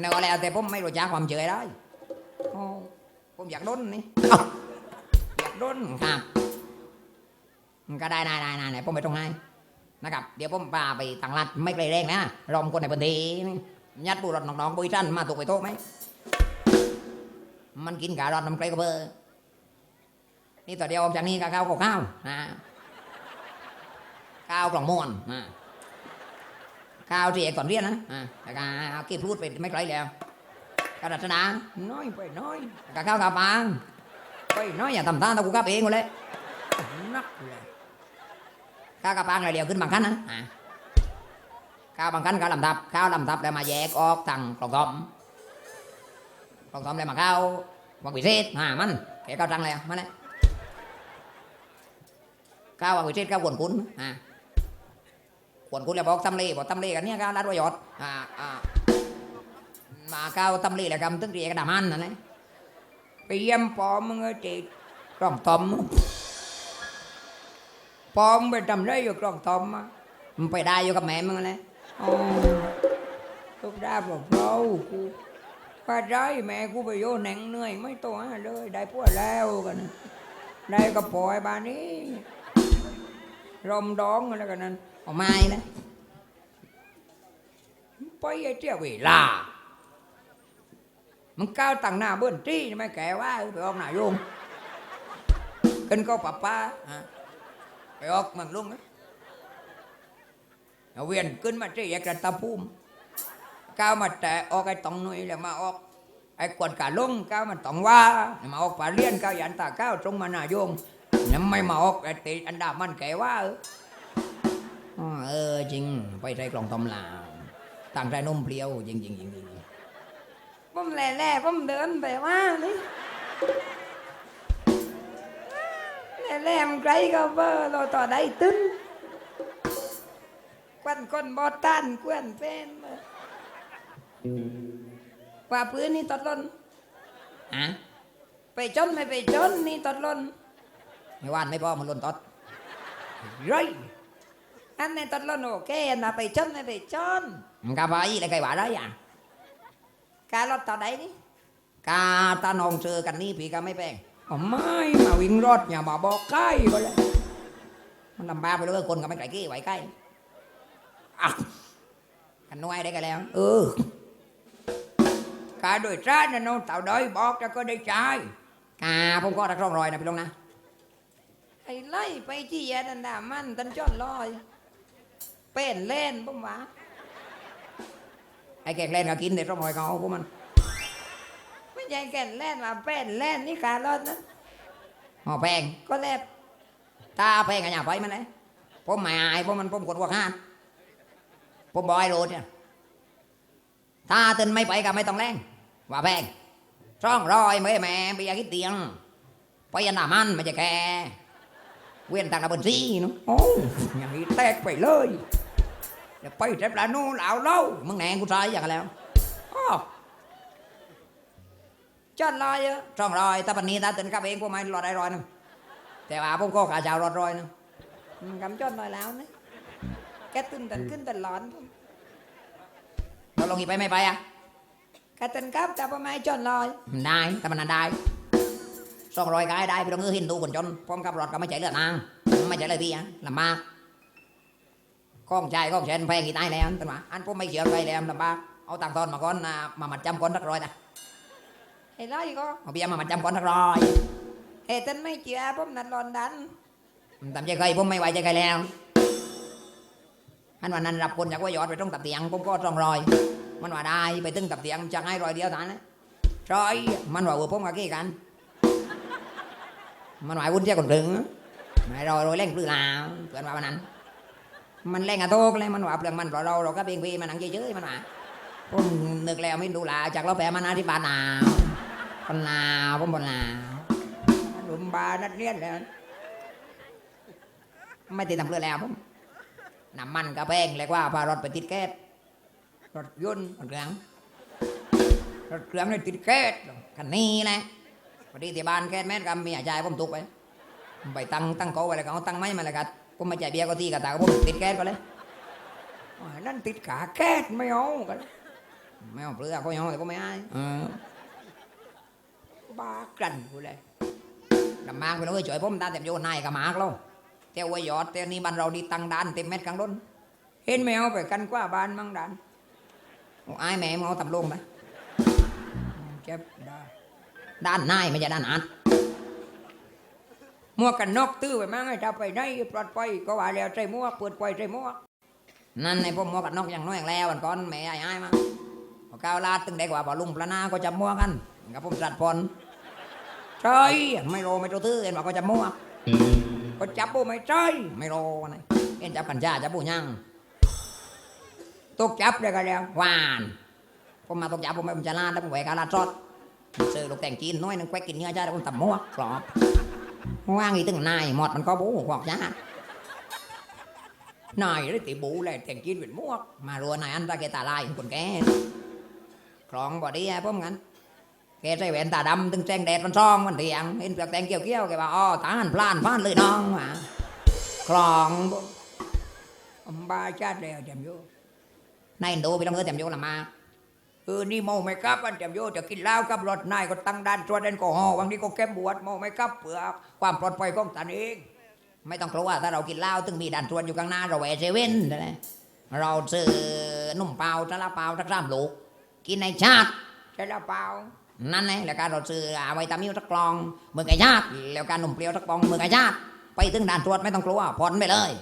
เนื้อแล้วแต่ผมไม่รู้จักความเฉยได้ผมอยากโดนนี่อยากโดนครับก็ได้ได้ได้ได้ไหนผมไปตรงไหนนะครับ เดี๋ยวผมพาไปต่างรัฐไม่ไกลแรงนะรอมคนในพื้นที่ยัดบุรุษน้องๆบุยจันมาถูกไปโต๊ะไหมมันกินกะรอดน้ำไกลก็เบอร์นี่ตัวเดียวออกจากนี้ก็ข้าวก้าวนะข้าวกล่องม่วนนะ ข้าวที่เอกสอนเรียนนะแต่กาขี้พูดไปไม่ไกลแล้วกระดัชนาน้อยไปน้อยกะข้าวกระปางไปน้อยอย่าทำท่าตะกูกับเองหมดเลยนักเลยข้าวกะปางอะไรเดียวขึ้นบางขั้นนะข้าวบางขั้นข้าวลำทับข้าวลำทับแล้วมาแยกออกทางกล่องซ้อมกล่องซ้อมแล้วมาข้าววังวิเศษหามันแกข้าวจังเลยมันเลยข้าววังวิเศษข้าววนคุ้นอ่า ควนคุณแล้วบอกตำลีบอกตำลีกันเนี่ยการรัดวยอดอ่าอ่ามาก้าตำลีแล้วกำตึ้งเรียกระดามันนั่นแหละไปเยี่ยมปอมเงยจกล่องตอมปอมไปทำไรอยู่กล่องตอมมันไปได้อยู่กับแม่มึงเลยลูกด้บอกเรากูป้าใจแม่กูไปโยนแหนงเหนื่อยไม่ตัวเลย ได้พวกแล้วกันได้กับปอยบานนี้รมดองอะไรกันนั้น เอาไม้นะไปไอ้เจ้าเวลา มึงก้าวต่างหน้าเบิ้นที่ไม่แก่ว่าไปออกหน้าโยมกันก็ป้าป้าไปออกเมืองลุงนะเอาเวียนขึ้นมาที่แยกระตะพุ่มก้าวมาแต่ออกไอ้ตองนุ่ยแล้วมาออกไอ้กวนกาลงก้าวมันตองว่ามาออกป่าเลี้ยนก้าวยันตาก้าวตรงมาหน้าโยมยังไม่มาออกไอ้ติอันดามันแกว่าเออ เออจริง ไปใส่กล่องตำลาต่างใจนมเปรี้ยวจริงจริงจริงจริงผมแหล่แหล่ผมเดินไปว่านี่แหล่แหล่มนไกลก็เบอร์เราต่อได้ตึ้นควันคนบอตันควนเป็นเบอว่าพื้นนี่ตดล้นอะไปจนไม่ไปจนนี่ตดล้นไม่ว่านไม่พอมันล้นตดไรอันนี้ตดล้นโอเคนะไปจนไม่ไปจนมันกาไปแล้วใครว่าได้ยั งการรถต่อใดนี่กาตานองเจอกันนี่พี่ก็ไม่แปลงอ๋อไม่มาวิ่งรถอย่ามาบอกใกล้ไปเลยมันลำบากไปเลยคนก็ไม่ไกลกี้ไหวใกล้อะกันน้อยได้กันแล้ว เออ cả đuổi ra là nó tạo đôi bọt cho có đây trái à không có đặc rong rồi nè พี่ลงนะไอ้ไล่ไปที่แย่ดันดามันตันจอนลอย เป็นเล่นปุ๊มวะไอ้แกงเล่นก็กินเด็ดร่องรอยเขาพวกมัน ไม่ใช่แกงเล่นมาเป็นเล่นนี่การรถนะหอแพงก็เล็บตาแพงกันอย่าไปมันเลยผมไม่อายเพราะมันผมกดว่าห้านผมบอยโรดเนี่ยถ้าตื่นไม่ไปก็ไม่ต้องแรงว่าแพงช่องรอยไม่แม่ไปอยากกินเตียงไปยันหน้ามันไม่จะแก เวียนทางระเบิดซีเนาะโอ้อย่างนี้แตกไปเลยเดี๋ยวไปเจ็บละนู่นเอาเล่ามึงแหนงกูใช้อย่างแล้วอ้อจอดลอยเยอะช่องรอยถ้าปันนี้ถ้าตื่นกับเองพวกมันรอได้รอยหนึงแต่ว่าผมก็ขาเจ้ารอดรอยหนึงมันกำจอดลอยแล้วนะแกตื่นตื่นขึ้นตื่นร้อนผมเราลงอีกไปไม่ไปอะกตันครับแต่ว่าไม่จนลอยได้แต่มันนั้นได้ สองร้อยก็ได้พี่ต้องเงือหินดูคนจนพร้อมกับรถก็ไม่ใจเลือดนางไม่ใจเลยพี่อะลำบากข้องใจข้องแชนแพงกี่ตายแล้วตั้งว่าอันผมไม่เชื่อไปแล้วลำบากเอาตังค์ทอนมาก่อนนะมามัดจำก่อนสักร้อยนะเฮ้ยไรก็เอาเบียร์มามัดจำก่อนสักร้อยเฮ้ยตันไม่เชื่อผมนัดรอนดันทำใจใครผมไม่ไหวใจใครแล้วอันวันนั้นรับคนจากว่ายอดไปตรงตับเตียงผมก็ต้องรอยมันว่าได้ไปตึ้งตับเตียงจะให้รอยเดียวเท่านนนะรอยมันว่าเออผมกับกี้กัน มันว่ายวุ่นเจ้าคนถึงไม่รอยรอยเล่งปลื้อลาวเพื่อนว่าวันนั้น มันเล่งอะโตกเลยมันว่าเปลืองมันเราเราเราก็เพียงพีมันหนังเฉยๆมันว่าผมนึกแล้วไม่ดูลาจากเราแปลมานาที่บานหนาวคนลาวผมบนลาวลุมบานัดเนียนแล้วไม่ติดตามเรือแล้วผมน้ำมันกระแพงเรียว่าพารถไปติดแก๊สรถยนต์รถเครื่องรถเครื่องเลยติดแก๊สคันนี้แหละ พอดีที่บ้านแก๊สแม่นกำมีอาจารย์ผมตุกไปไปตั้งตั้งเขาไว้แล้วก็เอาตั้งไม้มาแล้วก็ผมมาจ่ายเบียร์ก็ทีกับตาก็ผมติดแก๊สก็เลยนั่นติดขาแก๊สไม่เอากันไม่เอาเปลือกก็ยังแต่ก็ไม่ให้บ้ากลั่นกูเลยลำบากไปเลยช่วยผมตาเต็มโยนนายกับมากแล้วเที่ยวไว้ยอดเที่ยวนี้บ้านเราดีตังดานเต็มเม็ดกลางล้นเห็นไหมเอาไปกันกว่าบ้านมั่งดานเอาอายแม่มึงเอาตำลงไหมเจ็บได้ ด้านนายไม่ใช่ด้านอัดหมวกกันนกตื้อไปมั้งไอ้จะไปไหนปลอดภัยก็ว่าแล้วใจหมวกเปิดไฟใจหมวกนั่นในพวกหมวกกันนกอย่างน้อยอย่างแล้ววันก่อนแม่ยายอ้ายมาพอก้าวลาดตึงเด็กว่าพอลุงพระนาก็จะมั่วกันกับผมสัตว์พลใช่ไม่โรไม่โตตื้อเห็นว่าก็จะมั่วก็จับปูไม่ใช่ไม่โรวันไหนเห็นจับกันจ้าจับปูยังตกจับเลยกันแล้วหวานผมมาตกจับผมไม่ผมจะลาดแล้วผมแหวกกาลาดซอด เจอลูกแต่งจีนน้อยนึงแควกกินเนื้อจ้าแล้วผมตำมั่วกรอบว่างอีตึงนายหมดมันก็บู๊บอกจ้านายได้ตีบูเลยแต่งกินเป็นมวกมารัวนายอันตาเกตาลายคนแก่คลองบ่ดีอะพวกงั้นแกใส่แหวนตาดำตึงแจงแดดมันซองมันเถียงเห็นเปลือกแตงเกี่ยวเกี้ยวแกว่าอ๋อตาหันพลานพลานเลยน้องว่ะคลองบ่อำบาชาติแล้วจำโยนายอินโดไปต้องเออจำโยละมา เออนี่เมาไม่กลับอันจำโยจะกินเหล้ากับรถนายก็ตั้งด้านตรวจแอลกอฮอล์วันนี้ก็แก้มบวชเมาไม่กลับเพื่อความปลอดภัยของตนเอง ไม่ต้องกลัวถ้าเรากินเหล้าตึงมีด่านตรวจอยู่ข้างหน้าเราแหวะเซเว่นนะเราซื้อนุ่มเปล่าซาลาเปล่าสักสามลูกกินในชาติซาลาเปล่านั่นไงแล้วการเราซื้ออาไวตามิลสักกล่องมือไก่ชาติแล้วการหนุ่มเปรี้ยวสักกล่องมือไก่ชาติไปถึงด่านตรวจไม่ต้องกลัวผ่อนไปเลย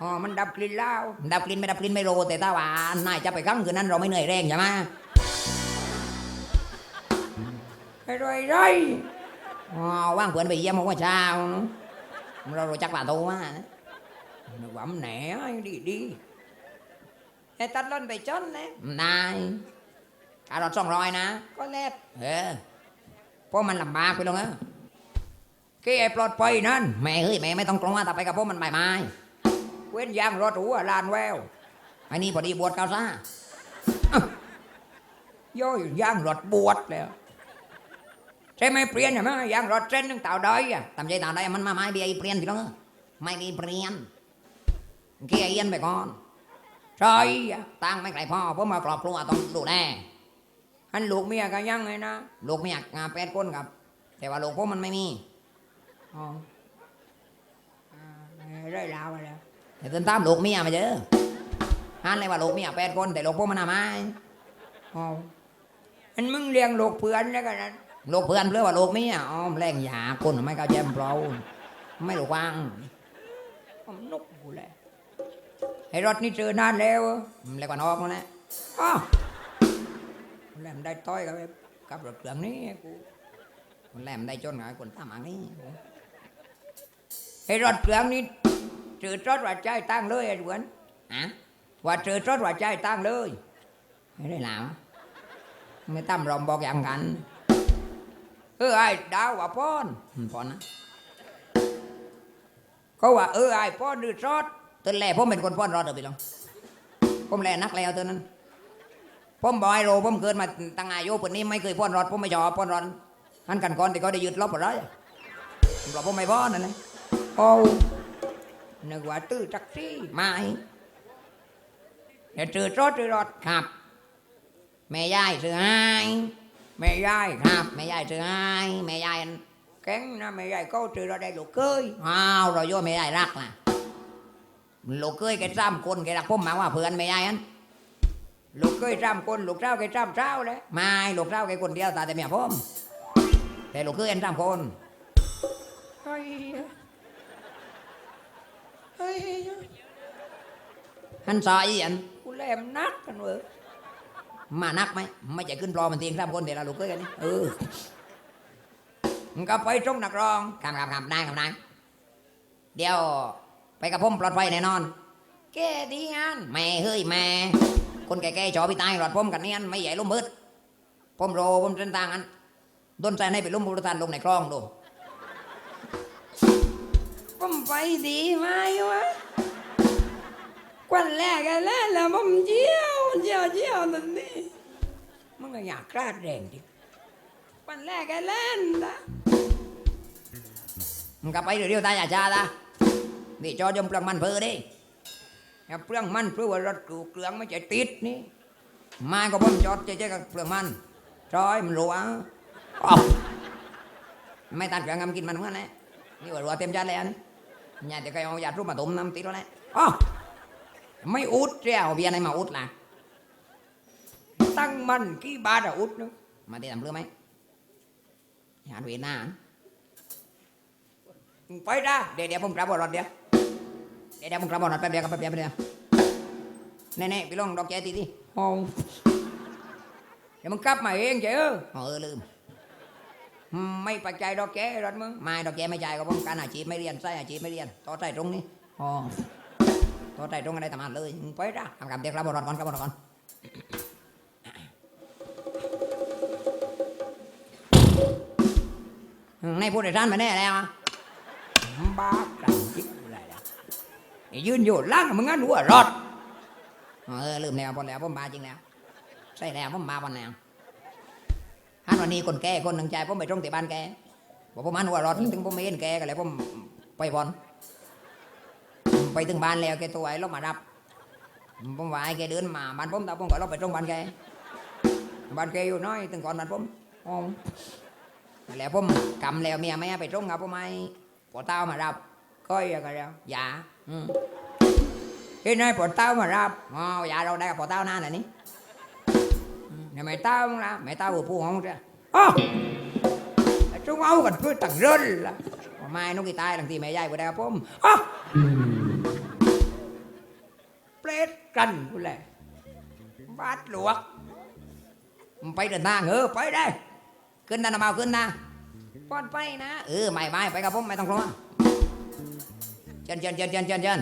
อ๋อมันดับกลิ่นเหล้าดับกลิ่นไม่ดับกลิ่นไม่รู้แต่ถ้าว่านายจะไปครั้งคืนนั้นเราไม่เหนื่อยแรงใช่ไหม ไอ้ไรไรอ๋อว่างเพื่อนไปเยี่ยมเมื่อเช้าเนอะเรารู้จักป่าโตมานะนึกว่ามันแหนดีดีไอ้ตัดล้นไปจนนะนายค่ารถสองร้อยนะ ก็แลบเออเพราะมันลำบากไปลงเออแกปลอดภัยนั่นแม่เฮ้ยแม่ไม่ต้องกลัวแต่ไปกับพวกมันไม่ไม่เว้นยางรถหัวลานแววไอ้นี่พอดีบวชกาซ่าอ้าวย่อยยางรถบวชแล้ว ใช่ไหมเปลี่ยนใช่ไหมยางรถเส้นนึงเต่าดอยอะตามใจเต่าดอยมันมาไม้เบียเปลี่ยนทีละไม่มีเปลี่ยนเกียเอียนไปก่อนใช่ตั้งไม่ไกลพ่อเพราะมากรอบครัวต้องดูแลอันลูกเมียก็ยังไงนะลูกเมียงานแปดคนครับ แต่ว่าลูกพวกมันไม่มีอ๋อได้ลาวไปแล้วแต่ต้นตามลูกเมียมาเจอฮันเลยว่าลูกเมียแปดคนแต่ลูกพวกมันน่ะไมอ๋ออันมึงเลี้ยงลูกเพื่อนแล้วกันนะ ลูกเพื่อนเพื่อว่าลูกเมียอ๋อแรงหยาคนไม่เข้าใจมเปล่าไม่รู้ว่างผมนกกูแหละไอ้รถนี่เจอนานแล้วเล็กกว่านอกแล้วนะอ้าวแหลมได้ต้อยกับกับรถเครื่องนี้กูแหลมได้จนกับไอ้คนตามอังนี้ไอ้รถเครื่องนี้เจอรถว่าใจตั้งเลยไอ้เหมือนอะว่าเจอรถว่าใจตั้งเลยไม่ได้หลาวไม่ตั้มรอมบอกอย่างกัน เออไอ้ดาวว่าป้อนอืมป้อนนะเขาว่าเออไอ้ป้อนดื้อซอดตอนแรกผมเป็นคนป้อนรอดเออไปลองผมแลนักแล้วตอนนั้นผมบอกไอ้โรผมเกิดมาตั้งอายุปุ่นนี้ไม่เคยป้อนรอดผมไม่ชอบป้อนรอดอันกันก่อนที่เขาได้ยึดรอบหมดเลยผมบอกผมไม่ป้อนนั่นเลยโอ้นึกว่าตื้อจักซี่ไม่เดี๋ยวจืดรอดจืดรอดครับ แม่ยายซื้อให้ แม่ยายครับแม่ยายซื้อให้แม่ยายอันแข็งนะแม่ยายก็ซื้อเราได้ลูกเคยอ้าวเราโยมแม่ยายรักนะลูกเคยแกซ้ำคนแกรักผมมาว่าเพื่อนแม่ยายอันลูกเคยซ้ำคนลูกเจ้าแกซ้ำเจ้าเลยไม่ลูกเจ้าแกคนเดียวตาแต่เมียผมแต่ลูกเคยอันซ้ำคนเฮ้ยเฮ้ยฮันซอยอันกูแลมนักกันเว้ย มานักไหมไม่จะขึ้นรอมันเตียงสามคนเดี๋ยวเราลุกขึ้นกันเออมันก็ไปตรงนักร้องคำคำคำได้คำได้เดี๋ยวไปกับผมปลอดภัยแน่นอนแกดีงานแม่เฮ้ยแม่คนแก่ๆจอพี่ตายรอดผมกันนี่อันไม่ใหญ่ลุ่มมืดผมโรผมเส้นทางอันโดนใจให้ไปลุ่มบุรุษานลงในคลองดูผมไปดีไหมวะ กวนแรกกันแล้วแล้วผมเจียวเจียวเจียวนั่นนี่มันก็อยากกล้าแรงดิกวนแรกกันแล้วนะมันก็ไปเรื่อยๆตาอย่าชาละนี่จอยมเปลืองมันเพอดิอย่าเปลืองมันเพราะว่ารถกูเกลืองไม่ใช่ติดนี่ mai có bom chót chơi chơi กับเปลือกมันร้อยมันรัวอ้าวไม่ตัดเครื่องำกินมันเหมือนกันนะนี่ว่ารัวเต็มจานแล้วนี่ญาติใครเอายาทุบมาต้มน้ำติดแล้วแหละอ้าว ไม่อุดเจ้าเบียร์ไหนมาอุดล่ะตั้งมันกี่บาทอะอุดเนอะมาได้ทำเรื่องไหมหาเวรหน้าไปด้าเดี๋ยวเดี๋ยวผมกลับบรถเดี๋ยวเดี๋ยวเดี๋ยวผมกลับบรถแป๊บเดียวครับแป๊บเดียวแป๊บเดียวแน่ๆไปลองดอกแกทีดิห้องเดี๋ยวมึงกลับมาเองเจ้เออเออลืมอืมไม่ปัจจัยดอกแกรถมึงไม่ดอกแกไม่จ่ายก็ผมการอาชีพไม่เรียนใส่อาชีพไม่เรียนต่อใจตรงนี้อ๋อ ต่อใจตรงอะไรทำงาเลยไปจ้ะทำกับเด็กรับบรถก่อนรับบรถก่อนในผู้โดยสารมาแน่แล้วบ้าจังจิ๊กอะไรอะยืนอยู่ล่างมึงงั้นหัวรถเออลืมแล้วพอแล้วผมมาจริงแล้วใช่แล้วผมมาวันแล้วฮันวันนี้คนแก่คนหนึ่งใจผมไปตรงที่บ้านแกบอกผมมันหัวรอดถึงผมไม่เห็นแกก็เลยผมไปบอล ไปถึงบ้านแล้วแกตัวไอ้เรามารับผมว่าไอ้แกเดินมาบ้านผมตาผมก็เราไปตรงบ้านแกบ้านแกอยู่น้อยถึงก่อนบ้านผมอแล้วผมกำแล้วเมียไม่ไปตรงกับผมไม่ปวดเต้ามารับก็อย่างไรแล้วยาอืมเฮ้ยนยปวดเต้ามารับอ๋อยาเราได้กับปวดเต้านานอะไรนี่เนี่ยไม่เต้ามึงละไม่เต้าหัวผู้ห้องจ้ะอ๋อจงเอากันเพื่อตักเรินละไม่นกกีตายหลังที่แม่ยายไปได้กับผมอ๋อ cứ tặng rơn là Mà mai nó cái tai làm gì mẹ dạy của đây không ô plết cần của lẹ bát luộc phải đừng ta ngỡ phải đây ขึ้นนะนำเอาขึ้นนะปอนไปนะเออไม่ไม่ไปกับผมไม่ต้องกลัวเชิญเชิญเชิญเชิญเชิญเชิญ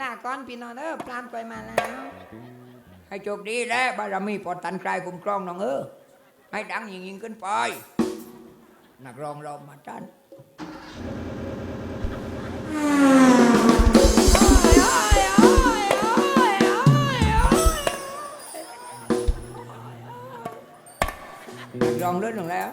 ลาก่อนพี่น้องเออปลามไปมาแล้ว ให้โชคดีแล้วบารมีปอดตันกลายคุ้มครองน้องเออให้ดังยิ่งยิ่งขึ้นไปนักร้องเรามาจัน นักร้องเล่นหนึ่งแล้ว